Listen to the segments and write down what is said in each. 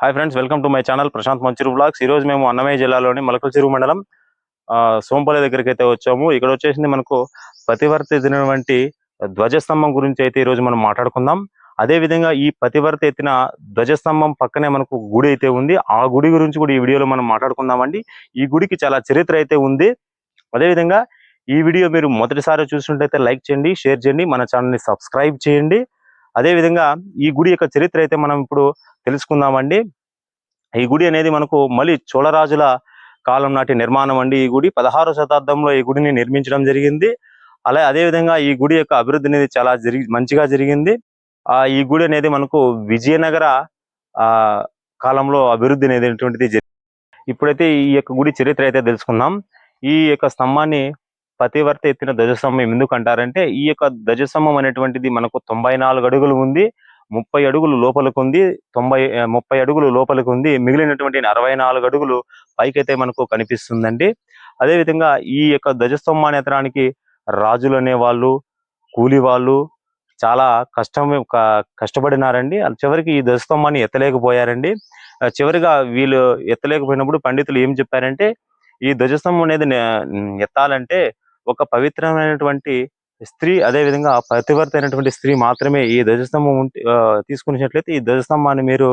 Hi friends welcome to my channel Prashanth Manchiru blogs ఈ రోజు మేము అన్నమయ్య జిల్లాలోని మలకల చెరువు మండలం ఆ, సోంపల్లి దగ్గరికి అయితే వచ్చాము. ఇక్కడ వచ్చేసింది మనకు పతివర్త ఎత్తినటువంటి ధ్వజస్తంభం గురించి అయితే ఈ రోజు మనం మాట్లాడుకుందాం. అదే విధంగా ఈ పతివర్త ఎత్తిన ధ్వజస్తంభం పక్కనే మనకు గుడి అయితే ఉంది. ఆ గుడి గురించి కూడా ఈ వీడియోలో మనం మాట్లాడుకుందామండి. ఈ గుడికి చాలా చరిత్ర అయితే ఉంది. అదే విధంగా ఈ వీడియో మీరు మొదటిసారి చూసినట్టయితే లైక్ చేయండి షేర్ చేయండి మన ఛానల్ని సబ్స్క్రైబ్ చేయండి. అదే విధంగా ఈ గుడి యొక్క చరిత్ర అయితే మనం ఇప్పుడు తెలుసుకుందామండి. ఈ గుడి అనేది మనకు మళ్ళీ చోళరాజుల కాలం నాటి నిర్మాణం అండి ఈ గుడి. పదహారో శతాబ్దంలో ఈ గుడిని నిర్మించడం జరిగింది. అలా అదే విధంగా ఈ గుడి యొక్క అభివృద్ధి అనేది చాలా జరిగి మంచిగా జరిగింది. ఆ ఈ గుడి అనేది మనకు విజయనగర ఆ కాలంలో అభివృద్ధి అనేది జరిగింది. ఇప్పుడైతే ఈ యొక్క గుడి చరిత్ర అయితే తెలుసుకుందాం. ఈ యొక్క స్తంభాన్ని పతివర్త ఎత్తిన ధ్వజస్తంభం ఎందుకు అంటారంటే ఈ యొక్క ధ్వజస్తంభం అనేటువంటిది మనకు తొంభై నాలుగు అడుగులు ఉంది ముప్పై అడుగులు లోపలికి ఉంది తొంభై ముప్పై అడుగులు లోపలికి ఉంది మిగిలినటువంటి అరవై నాలుగు అడుగులు పైకైతే మనకు కనిపిస్తుందండి. అదే విధంగా ఈ యొక్క ధ్వజస్తంభాన్ని ఎత్తడానికి రాజులు అనే వాళ్ళు కూలి వాళ్ళు చాలా కష్టం కష్టపడినారండి. చివరికి ఈ ధ్వజస్తంభాన్ని ఎత్తలేకపోయారండి. చివరిగా వీళ్ళు ఎత్తలేకపోయినప్పుడు పండితులు ఏం చెప్పారంటే ఈ ధ్వజస్తంభం అనేది ఎత్తాలంటే ఒక పవిత్రమైనటువంటి స్త్రీ అదే విధంగా పతివర్త అయినటువంటి స్త్రీ మాత్రమే ఈ ధ్వజస్తంభం ఉంటే ఈ ధ్వజస్తంభాన్ని మీరు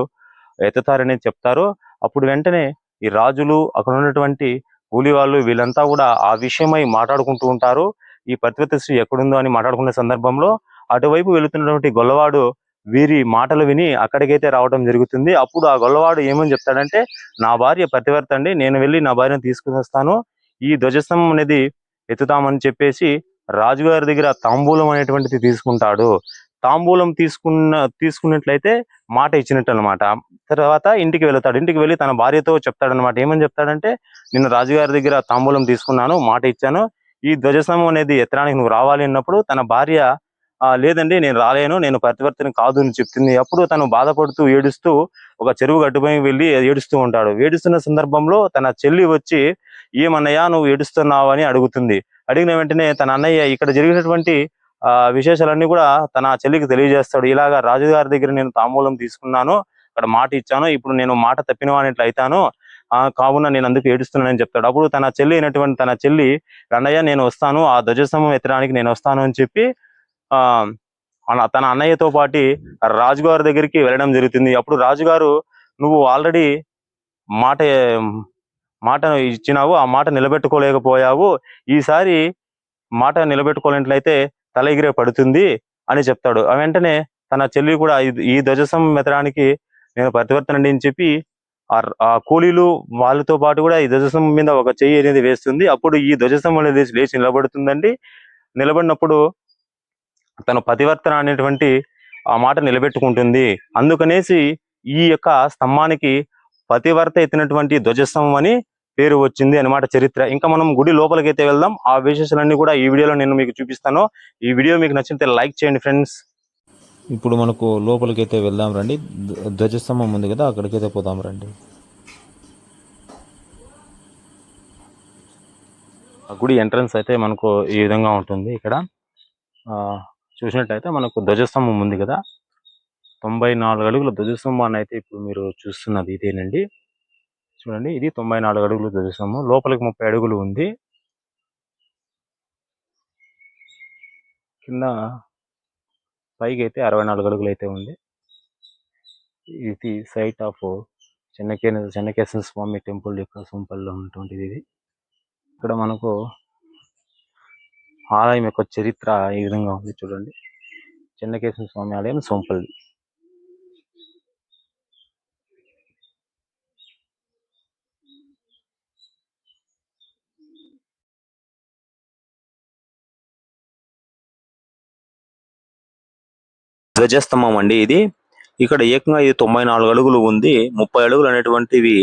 ఎత్తుతారని చెప్తారు. అప్పుడు వెంటనే ఈ రాజులు అక్కడ ఉన్నటువంటి కూలి వాళ్ళు వీళ్ళంతా కూడా ఆ విషయమై మాట్లాడుకుంటూ ఉంటారు. ఈ పతివర్త స్త్రీ ఎక్కడుందో అని మాట్లాడుకునే సందర్భంలో అటువైపు వెళుతున్నటువంటి గొల్లవాడు వీరి మాటలు విని అక్కడికైతే రావడం జరుగుతుంది. అప్పుడు ఆ గొల్లవాడు ఏమని చెప్తాడంటే నా భార్య ప్రతివర్త అండి నేను వెళ్ళి నా భార్యను తీసుకుని వస్తాను. ఈ ధ్వజస్తంభం అనేది ఎత్తుతామని చెప్పేసి రాజుగారి దగ్గర తాంబూలం అనేటువంటిది తీసుకుంటాడు. తాంబూలం తీసుకున్న తీసుకున్నట్లయితే మాట ఇచ్చినట్టు అనమాట తర్వాత ఇంటికి వెళతాడు. ఇంటికి వెళ్ళి తన భార్యతో చెప్తాడనమాట ఏమని చెప్తాడంటే నేను రాజుగారి దగ్గర తాంబూలం తీసుకున్నాను మాట ఇచ్చాను. ఈ ధ్వజస్తంభం అనేది ఎత్తడానికి నువ్వు రావాలి అన్నప్పుడు తన భార్య లేదండి నేను రాలేను నేను ప్రతివర్తన కాదు అని చెప్తుంది అప్పుడు తను బాధపడుతూ ఏడుస్తూ ఒక చెరువు గట్టుపై వెళ్ళి ఏడుస్తూ ఉంటాడు. ఏడుస్తున్న సందర్భంలో తన చెల్లి వచ్చి ఏమన్నయ్యా నువ్వు ఏడుస్తున్నావు అని అడుగుతుంది. అడిగిన వెంటనే తన అన్నయ్య ఇక్కడ జరిగినటువంటి ఆ విశేషాలన్నీ కూడా తన చెల్లికి తెలియజేస్తాడు. ఇలాగా రాజుగారి దగ్గర నేను తాంబూలం తీసుకున్నాను అక్కడ మాట ఇచ్చాను ఇప్పుడు నేను మాట తప్పిన అయితాను ఆ కావున నేను అందుకు ఏడుస్తున్నానని చెప్తాడు. అప్పుడు తన చెల్లి అయినటువంటి తన చెల్లి అన్నయ్య నేను వస్తాను ఆ ధ్వజస్తంభం ఎత్తడానికి నేను వస్తాను అని చెప్పి తన అన్నయ్యతో పాటి రాజుగారి దగ్గరికి వెళ్ళడం జరుగుతుంది. అప్పుడు రాజుగారు నువ్వు ఆల్రెడీ మాట మాట ఇచ్చినావు ఆ మాట నిలబెట్టుకోలేకపోయావు. ఈసారి మాట నిలబెట్టుకోలేనట్లయితే తల ఎగిరే పడుతుంది అని చెప్తాడు. ఆ వెంటనే తన చెల్లి కూడా ఈ- ధ్వజసం మెతడానికి నేను ప్రతివర్తనండి అని చెప్పి ఆ- ఆ కూలీలు వాళ్ళతో పాటు కూడా ఈ ధ్వజసం మీద ఒక చెయ్యి అనేది వేస్తుంది. అప్పుడు ఈ ధ్వజసం అనేది లేచి నిలబడుతుందండి. నిలబడినప్పుడు తను పతివర్తన అనేటువంటి ఆ మాట నిలబెట్టుకుంటుంది. అందుకనేసి ఈ యొక్క స్తంభానికి పతివర్త ఎత్తినటువంటి ధ్వజస్తంభం అని పేరు వచ్చింది అన్నమాట చరిత్ర. ఇంకా మనం గుడి లోపలికి అయితే వెళ్దాం. ఆ విశేషాలన్నీ కూడా ఈ వీడియోలో నేను మీకు చూపిస్తాను. ఈ వీడియో మీకు నచ్చితే లైక్ చేయండి ఫ్రెండ్స్. ఇప్పుడు మనకు లోపలికైతే వెళ్దాం రండి. ధ్వ- ధ్వజస్తంభం ఉంది కదా అక్కడికైతే పోదాం రండి. ఆ గుడి ఎంట్రన్స్ అయితే మనకు ఈ విధంగా ఉంటుంది ఇక్కడ. చూసినట్లయితే చూసినట్టయితే మనకు ధ్వజస్తంభం ఉంది కదా. తొంభై నాలుగు అడుగుల ధ్వజస్తంభాన్ని అయితే ఇప్పుడు మీరు చూస్తున్నది ఇదేనండి. చూడండి ఇది తొంభై నాలుగు అడుగుల ధ్వజస్తంభం. లోపలికి ముప్పై అడుగులు ఉంది. కింద పైకి అయితే అరవై నాలుగు అడుగులు అయితే ఉంది. ఇది site of Chennake Chennakeshwara Swami temple యొక్క సొంపల్లో ఉన్నటువంటిది ఇది. ఇక్కడ మనకు ఆలయం యొక్క చరిత్ర ఈ విధంగా ఉంది చూడండి. చెన్నకేశ్వర స్వామి ఆలయం సోంపల్లి. ధ్వజస్తంభం అండి ఇది. ఇక్కడ ఏకంగా ఇది తొంభై నాలుగు అడుగులు ఉంది. ముప్పై అడుగులు అనేటువంటివి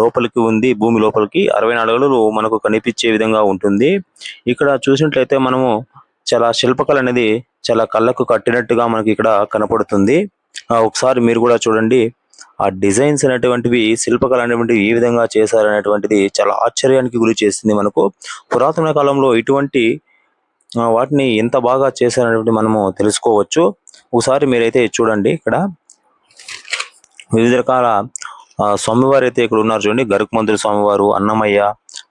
లోపలికి ఉంది భూమి లోపలికి. అరవై నాలుగు అడుగులు మనకు కనిపించే విధంగా ఉంటుంది. ఇక్కడ చూసినట్లయితే మనము చాలా శిల్పకళ అనేది చాలా కళ్ళకు కట్టినట్టుగా మనకి ఇక్కడ కనపడుతుంది. ఒకసారి మీరు కూడా చూడండి. ఆ డిజైన్స్ అనేటువంటివి శిల్పకళ అనేటువంటివి ఏ విధంగా చేశారనేటువంటిది చాలా ఆశ్చర్యానికి గురి చేస్తుంది మనకు. పురాతన కాలంలో ఇటువంటి వాటిని ఎంత బాగా చేశారనేటువంటి మనము తెలుసుకోవచ్చు. ఒకసారి మీరైతే చూడండి ఇక్కడ. వివిధ రకాల స్వామివారు అయితే ఇక్కడ ఉన్నారు చూడండి. గరుకుమంతుడి స్వామివారు అన్నమయ్య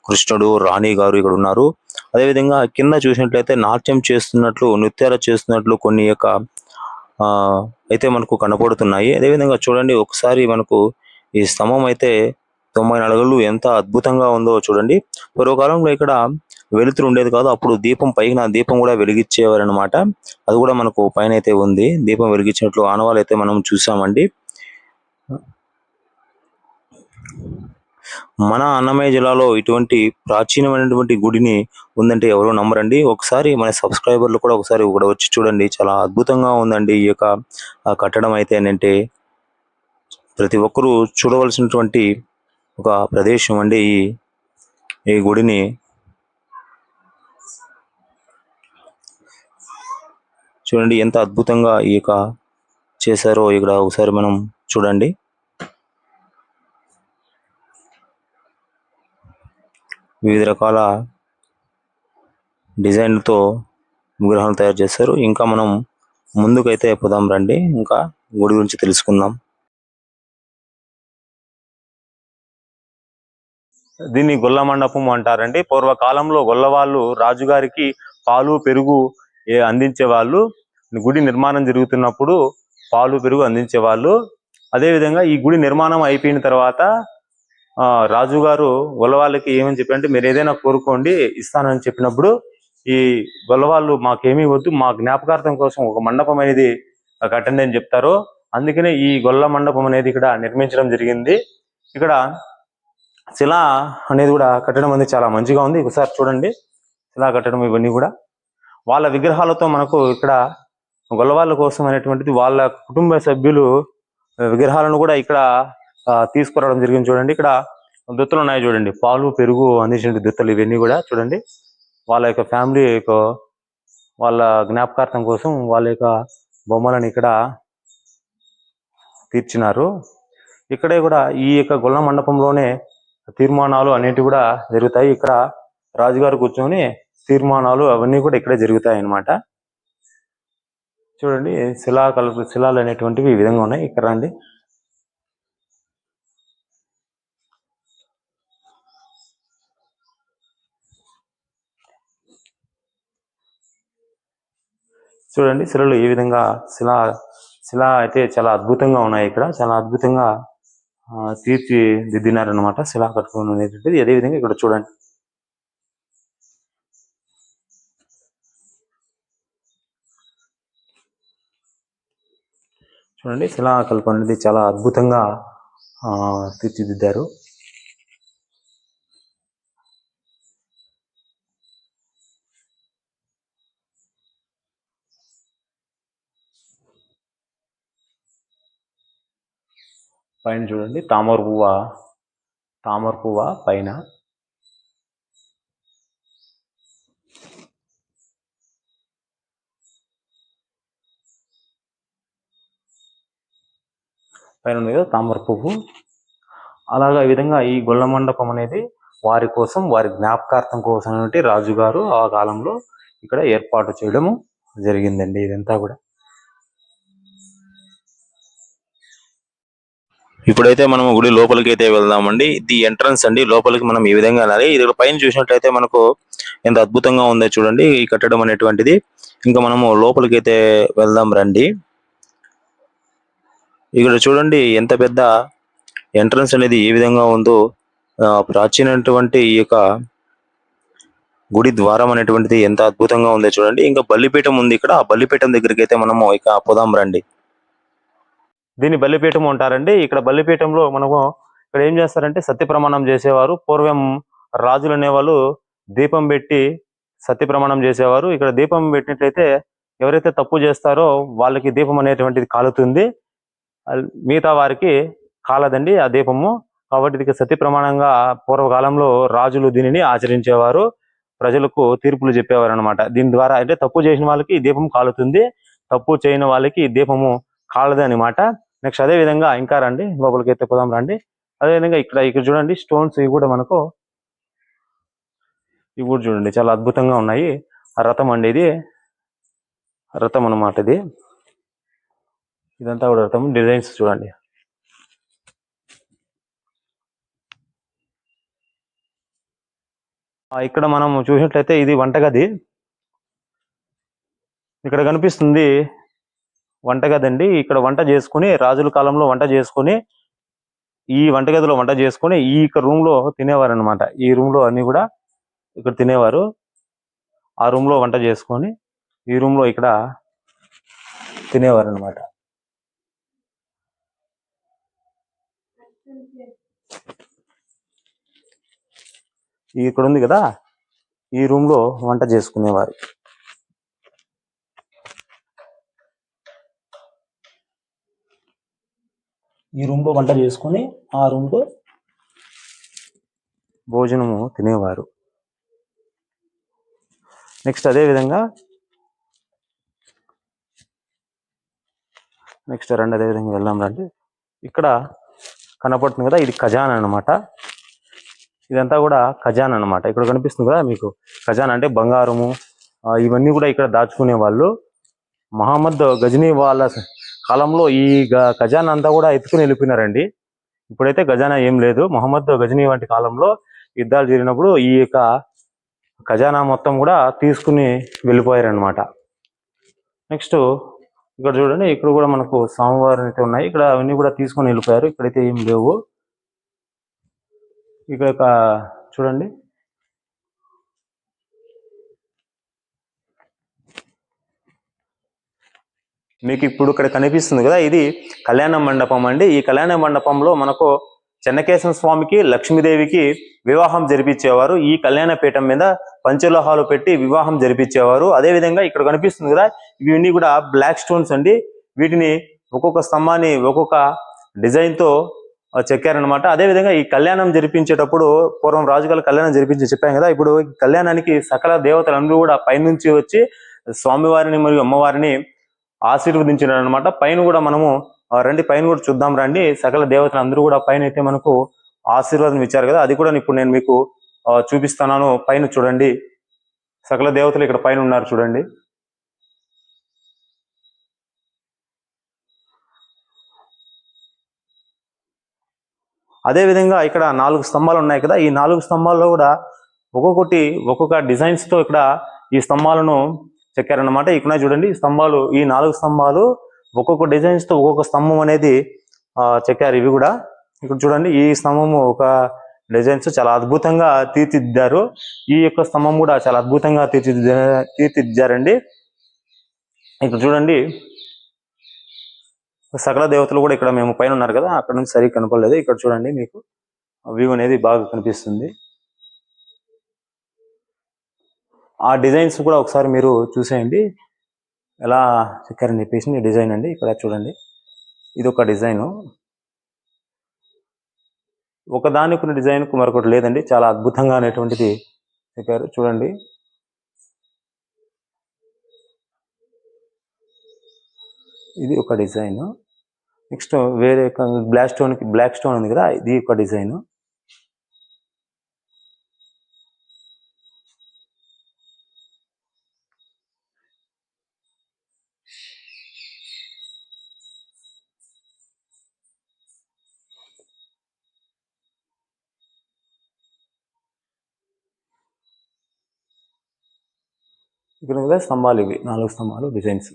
కృష్ణుడు రాణి గారు ఇక్కడ ఉన్నారు. అదేవిధంగా కింద చూసినట్లయితే నాట్యం చేస్తున్నట్లు నృత్యాలు చేస్తున్నట్లు కొన్ని యొక్క ఆ అయితే మనకు కనపడుతున్నాయి. అదేవిధంగా చూడండి ఒకసారి మనకు ఈ స్తంభం అయితే తొంభై నాలుగులు ఎంత అద్భుతంగా ఉందో చూడండి. పూర్వకాలంలో ఇక్కడ వెలుతురు ఉండేది కాదు అప్పుడు దీపం పైన దీపం కూడా వెలిగించేవారు అనమాట అది కూడా మనకు పైన అయితే ఉంది. దీపం వెలిగించినట్లు ఆనవాళ్ళు అయితే మనం చూసామండి మన అన్నమయ్య జిల్లాలో ఇటువంటి ప్రాచీనమైనటువంటి గుడిని ఉందంటే ఎవరో నమ్మరండి. ఒకసారి మన సబ్స్క్రైబర్లు కూడా ఒకసారి ఇక్కడ వచ్చి చూడండి. చాలా అద్భుతంగా ఉందండి ఈ యొక్క ఆ కట్టడం అయితే ఏంటంటే ప్రతి ఒక్కరూ చూడవలసినటువంటి ఒక ప్రదేశం అండి ఈ ఈ గుడిని. చూడండి ఎంత అద్భుతంగా ఈ యొక్క చేశారో ఇక్కడ ఒకసారి మనం చూడండి. వివిధ రకాల డిజైన్లతో విగ్రహాలు తయారు చేస్తారు. ఇంకా మనం ముందుకైతే పోదాం రండి. ఇంకా గుడి గురించి తెలుసుకుందాం. దీన్ని గొల్ల మండపం అంటారండి. పూర్వకాలంలో గొల్లవాళ్ళు రాజుగారికి పాలు పెరుగు అందించేవాళ్ళు. అందించే వాళ్ళు గుడి నిర్మాణం జరుగుతున్నప్పుడు పాలు పెరుగు అందించేవాళ్ళు. అదేవిధంగా అదే విధంగా ఈ గుడి నిర్మాణం అయిపోయిన తర్వాత ఆ రాజుగారు గొల్లవాళ్ళకి ఏమని చెప్పారంటే మీరు ఏదైనా కోరుకోండి ఇస్తానని చెప్పినప్పుడు ఈ గొల్లవాళ్ళు మాకేమీ వద్దు మా జ్ఞాపకార్థం కోసం ఒక మండపం అనేది కట్టండి అని చెప్తారు. అందుకనే ఈ గొల్ల మండపం అనేది ఇక్కడ నిర్మించడం జరిగింది. ఇక్కడ శిలా అనేది కూడా కట్టడం అనేది చాలా మంచిగా ఉంది. ఒకసారి చూడండి. శిలా కట్టడం ఇవన్నీ కూడా. వాళ్ళ విగ్రహాలతో మనకు ఇక్కడ గొల్లవాళ్ళ కోసం అనేటువంటిది వాళ్ళ కుటుంబ సభ్యులు విగ్రహాలను కూడా ఇక్కడ తీసుకురావడం జరిగింది చూడండి. ఇక్కడ దుత్తలు ఉన్నాయి చూడండి. పాలు పెరుగు అందించిన దుత్తలు ఇవన్నీ కూడా చూడండి. వాళ్ళ యొక్క ఫ్యామిలీ యొక్క వాళ్ళ జ్ఞాపకార్థం కోసం వాళ్ళ యొక్క బొమ్మలను ఇక్కడ తీర్చినారు. ఇక్కడే కూడా ఈ యొక్క గొల్ల మండపంలోనే తీర్మానాలు అనేటివి కూడా జరుగుతాయి. ఇక్కడ రాజుగారు కూర్చొని తీర్మానాలు అవన్నీ కూడా ఇక్కడే జరుగుతాయి అన్నమాట చూడండి శిలా కల్ప శిలాలు అనేటువంటివి ఈ విధంగా ఉన్నాయి. ఇక్కడ రండి. చూడండి శిలలు ఏ విధంగా శిలా శిలా అయితే చాలా అద్భుతంగా ఉన్నాయి ఇక్కడ. చాలా అద్భుతంగా తీర్చిదిద్దినారనమాట శిలా కట్టుకోవడం అనేటువంటిది. అదే విధంగా ఇక్కడ చూడండి. చూడండి శిలాకల్పం అనేది చాలా అద్భుతంగా ఆ, తీర్చిదిద్దారు. పైన చూడండి తామర పువ్వ? తామర పువ్వ పైన? పైన ఉంది కదా తామర పువ్వు. అలాగా ఈ విధంగా ఈ గొల్ల మండపం అనేది వారి కోసం వారి జ్ఞాపకార్థం కోసం రాజుగారు ఆ కాలంలో ఇక్కడ ఏర్పాటు చేయడము జరిగిందండి ఇదంతా కూడా. ఇప్పుడైతే మనం గుడి లోపలికి అయితే వెళ్దామండి. ఇది ఎంట్రన్స్ అండి. లోపలికి మనం ఈ విధంగా వెళ్ళాలి. ఇది ఇక్కడ పైన చూసినట్లయితే మనకు ఎంత అద్భుతంగా ఉందో చూడండి. ఈ కట్టడం అనేటువంటిది. ఇంకా మనము లోపలికి అయితే వెళ్దాం రండి. ఇక్కడ చూడండి ఎంత పెద్ద ఎంట్రన్స్ అనేది ఏ విధంగా ఉందో. ఆ, ప్రాచీనటువంటి ఈ యొక్క గుడి ద్వారం అనేటువంటిది ఎంత అద్భుతంగా ఉందో చూడండి. ఇంకా బల్లిపీఠం ఉంది ఇక్కడ. ఆ బల్లిపీఠం దగ్గరికి అయితే మనము ఇక పోదాం రండి. దీన్ని బలిపీఠం అంటారండి. ఇక్కడ బలిపీఠంలో మనము ఇక్కడ ఏం చేస్తారంటే సత్య ప్రమాణం చేసేవారు. పూర్వం రాజులు అనేవాళ్ళు దీపం పెట్టి సత్య ప్రమాణం చేసేవారు. ఇక్కడ దీపం పెట్టినట్లయితే ఎవరైతే తప్పు చేస్తారో వాళ్ళకి దీపం అనేటువంటిది కాలుతుంది. మిగతా వారికి కాలదండి ఆ దీపము. కాబట్టి ఇది సత్య ప్రమాణంగా పూర్వకాలంలో రాజులు దీనిని ఆచరించేవారు. ప్రజలకు తీర్పులు చెప్పేవారు అనమాట దీని ద్వారా అంటే తప్పు చేసిన వాళ్ళకి దీపం కాలుతుంది. తప్పు చేయని వాళ్ళకి దీపము కాలదే అనమాట నెక్స్ట్ అదే విధంగా ఇంకా రండి లోపలికి అయితే పోదాం రండి. అదే విధంగా ఇక్కడ ఇక్కడ చూడండి స్టోన్స్ ఇవి కూడా మనకు ఇవి కూడా చూడండి చాలా అద్భుతంగా ఉన్నాయి. రథం అండి ఇది. రథం అనమాట ఇది. ఇదంతా కూడా రథం డిజైన్స్ చూడండి. ఇక్కడ మనం చూసినట్లయితే ఇది వంటగది. ఇక్కడ కనిపిస్తుంది వంటగదండి ఇక్కడ వంట చేసుకుని రాజుల కాలంలో వంట చేసుకుని ఈ వంటగదిలో వంట చేసుకుని ఈ రూమ్లో తినేవారు అనమాట ఈ రూమ్లో అన్ని కూడా ఇక్కడ తినేవారు. ఆ రూమ్లో వంట చేసుకొని ఈ రూమ్లో ఇక్కడ తినేవారు అనమాట ఇక్కడ ఉంది కదా? ఈ రూమ్లో వంట చేసుకునేవారు. ఈ రూమ్లో వంట చేసుకొని ఆ రూమ్లో భోజనము తినేవారు. నెక్స్ట్ అదే విధంగా నెక్స్ట్ రెండు అదే విధంగా వెళ్దాం రండి. ఇక్కడ కనపడుతుంది కదా ఇది ఖజానా అన్నమాట. ఇదంతా కూడా ఖజానా అన్నమాట. ఇక్కడ కనిపిస్తుంది కదా మీకు ఖజానా అంటే బంగారము ఇవన్నీ కూడా ఇక్కడ దాచుకునే వాళ్ళు. మహమ్మద్ గజనీ వాళ్ళ కాలంలో ఈ ఖజానా అంతా కూడా ఎత్తుకుని వెళ్ళిపోయినారండి. ఇప్పుడైతే ఖజానా ఏం లేదు. మొహమ్మద్ గజనీ వంటి కాలంలో యుద్ధాలు జరిగినప్పుడు ఈ యొక్క ఖజానా మొత్తం కూడా తీసుకుని వెళ్ళిపోయారనమాట నెక్స్ట్ ఇక్కడ చూడండి ఇక్కడ కూడా మనకు సోమవారం అయితే ఉన్నాయి. ఇక్కడ అవన్నీ కూడా తీసుకొని వెళ్ళిపోయారు. ఇక్కడైతే ఏం లేవు. ఇక్కడ ఒక చూడండి. మీకు ఇప్పుడు ఇక్కడ కనిపిస్తుంది కదా ఇది కళ్యాణ మండపం అండి. ఈ కళ్యాణ మండపంలో మనకు చెన్నకేశ్వర స్వామికి లక్ష్మీదేవికి వివాహం జరిపించేవారు. ఈ కళ్యాణ పీఠం మీద పంచలోహాలు పెట్టి వివాహం జరిపించేవారు. అదే విధంగా ఇక్కడ కనిపిస్తుంది కదా ఇవన్నీ కూడా బ్లాక్ స్టోన్స్ అండి. వీటిని ఒక్కొక్క స్తంభాన్ని ఒక్కొక్క డిజైన్తో చెక్కారనమాట అదే విధంగా ఈ కళ్యాణం జరిపించేటప్పుడు పూర్వం రాజుగారు కళ్యాణం జరిపించి చెప్పాం కదా ఇప్పుడు కళ్యాణానికి సకల దేవతలందరూ కూడా పైనుంచి వచ్చి స్వామివారిని మరియు అమ్మవారిని ఆశీర్వదించిన అనమాట పైన కూడా మనము రండి పైన కూడా చూద్దాం రండి. సకల దేవతలు అందరూ కూడా పైన అయితే మనకు ఆశీర్వాదం ఇచ్చారు కదా. అది కూడా ఇప్పుడు నేను మీకు చూపిస్తున్నాను. పైన చూడండి. సకల దేవతలు ఇక్కడ పైన ఉన్నారు చూడండి. అదే విధంగా ఇక్కడ నాలుగు స్తంభాలు ఉన్నాయి కదా. ఈ నాలుగు స్తంభాల్లో కూడా ఒక్కొక్కటి ఒక్కొక్క డిజైన్స్తో ఇక్కడ ఈ స్తంభాలను చెక్కారన్నమాట ఇక్కడ చూడండి స్తంభాలు ఈ నాలుగు స్తంభాలు ఒక్కొక్క డిజైన్స్తో ఒక్కొక్క స్తంభం అనేది చెక్కారు ఇవి కూడా. ఇక్కడ చూడండి ఈ స్తంభము ఒక డిజైన్స్ చాలా అద్భుతంగా తీర్చిదిద్దారు. ఈ యొక్క స్తంభం కూడా చాలా అద్భుతంగా తీర్చిదిద్దా తీర్చిదిద్దారండి. ఇక్కడ చూడండి సకల దేవతలు కూడా ఇక్కడ మేము పైన ఉన్నారు కదా అక్కడ నుంచి సరిగ్గా కనపడలేదు. ఇక్కడ చూడండి మీకు వ్యూ అనేది బాగా కనిపిస్తుంది. ఆ డిజైన్స్ కూడా ఒకసారి మీరు చూసేయండి. ఎలా చెక్కారని చెప్పేసి ఈ డిజైన్ అండి. ఇక్కడ చూడండి. ఇది ఒక డిజైను. ఒకదానికి ఉన్న డిజైన్ మరొకటి లేదండి. చాలా అద్భుతంగా అనేటువంటిది చెప్పారు. చూడండి. ఇది ఒక డిజైన్. నెక్స్ట్ వేరే బ్లాక్ స్టోన్కి బ్లాక్ స్టోన్ ఉంది కదా. ఇది ఒక డిజైన్. ఇక్కడ ఉంది స్తంభాలు ఇవి నాలుగు స్తంభాలు డిజైన్స్.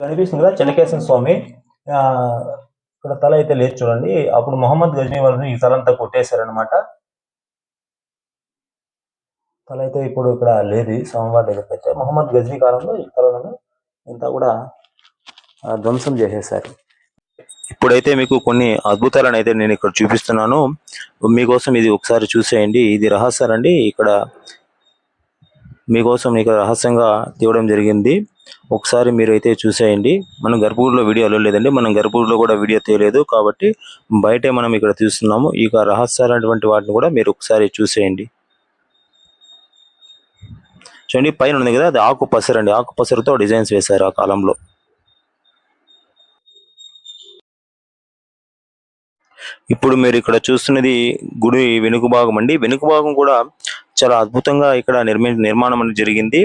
కనిపిస్తుంది కదా చెన్నకేశవ స్వామి. ఇక్కడ తల అయితే లేదు చూడండి. అప్పుడు మొహమ్మద్ గజనీ వాళ్ళని ఈ తల అంతా కొట్టేశారనమాట తల అయితే ఇప్పుడు ఇక్కడ లేదు. ఈ స్వామివారి దగ్గరికి అయితే మొహమ్మద్ గజ్వీ కాలంలో ఈ తలను ఇంత కూడా ధ్వంసం చేసేసారు ఇప్పుడైతే మీకు కొన్ని అద్భుతాలను అయితే నేను ఇక్కడ చూపిస్తున్నాను. మీకోసం ఇది ఒకసారి చూసేయండి. ఇది రహస్యాలండి ఇక్కడ మీకోసం ఇక్కడ రహస్యంగా తీయడం జరిగింది. ఒకసారి మీరు అయితే చూసేయండి. మనం గర్భగుడిలో వీడియోలో లేదండి. మనం గర్భగుడిలో కూడా వీడియో తీయలేదు కాబట్టి బయటే మనం ఇక్కడ చూస్తున్నాము ఇక రహస్యాలటువంటి వాటిని కూడా మీరు ఒకసారి చూసేయండి. చూడండి పైన ఉంది కదా అది ఆకు పసరండి ఆకు పసరుతో డిజైన్స్ వేశారు ఆ కాలంలో. ఇప్పుడు మీరు ఇక్కడ చూస్తున్నది గుడి వెనుక భాగం అండి. వెనుక భాగం కూడా చాలా అద్భుతంగా ఇక్కడ నిర్మి నిర్మాణం అనేది జరిగింది.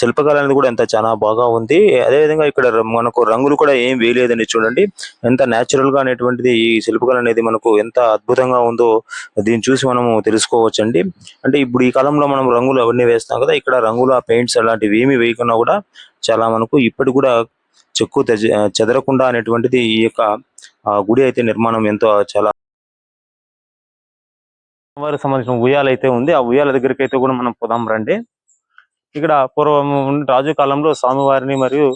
శిల్పకళ అనేది కూడా ఎంత చాలా బాగా ఉంది. అదేవిధంగా ఇక్కడ మనకు రంగులు కూడా ఏం వేయలేదండి చూడండి. ఎంత న్యాచురల్గా అనేటువంటిది ఈ శిల్పకళ అనేది మనకు ఎంత అద్భుతంగా ఉందో దీన్ని చూసి మనము తెలుసుకోవచ్చండి. అంటే ఇప్పుడు ఈ కాలంలో మనం రంగులు అవన్నీ వేస్తాం కదా ఇక్కడ రంగులు ఆ పెయింట్స్ అలాంటివి ఏమి వేయకుండా కూడా చాలా మనకు ఇప్పటి కూడా చెక్కు చెదరకుండా అనేటువంటిది ఈ యొక్క గుడి అయితే నిర్మాణం ఎంతో చాలా వారికి సంబంధించిన ఉయ్యాల అయితే ఉంది. ఆ ఉయ్యాల దగ్గరికి అయితే కూడా మనం పోదాం రండి. ఇక్కడ పూర్వం రాజు కాలంలో స్వామివారిని మరియు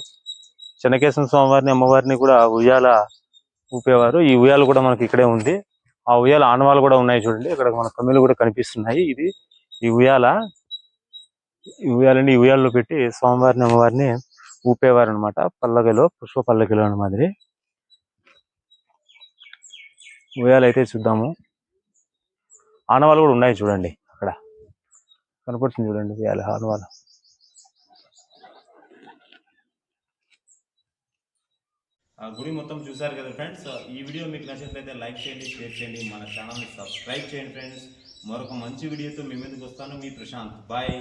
చెన్నకేశ్వర స్వామివారిని అమ్మవారిని కూడా ఉయ్యాల ఊపేవారు. ఈ ఉయ్యాల కూడా మనకి ఇక్కడే ఉంది. ఆ ఉయ్యాల ఆనవాలు కూడా ఉన్నాయి చూడండి. ఇక్కడ మన కమ్మిలు కూడా కనిపిస్తున్నాయి. ఇది ఈ ఉయ్యాల. ఈ ఉయ్యాలని ఈ ఉయ్యాలలో పెట్టి స్వామివారిని అమ్మవారిని ఊపేవారు అనమాట పల్లకిలో పుష్ప పల్లకిలో అన్న మాదిరి. ఉయ్యాల అయితే చూద్దాము. ఆనవాళ్ళు కూడా ఉన్నాయి చూడండి అక్కడ. కనపడుతుంది చూడండి వేయాలి ఆనవాళ్ళు ఆ గుడి మొత్తం చూసారు కదా ఫ్రెండ్స్. ఈ వీడియో మీకు నచ్చినట్లయితే లైక్ చేయండి షేర్ చేయండి మన ఛానల్ని సబ్స్క్రైబ్ చేయండి ఫ్రెండ్స్. మరొక మంచి వీడియోతో మీ ముందుకు వస్తాను. మీ ప్రశాంత్. బాయ్.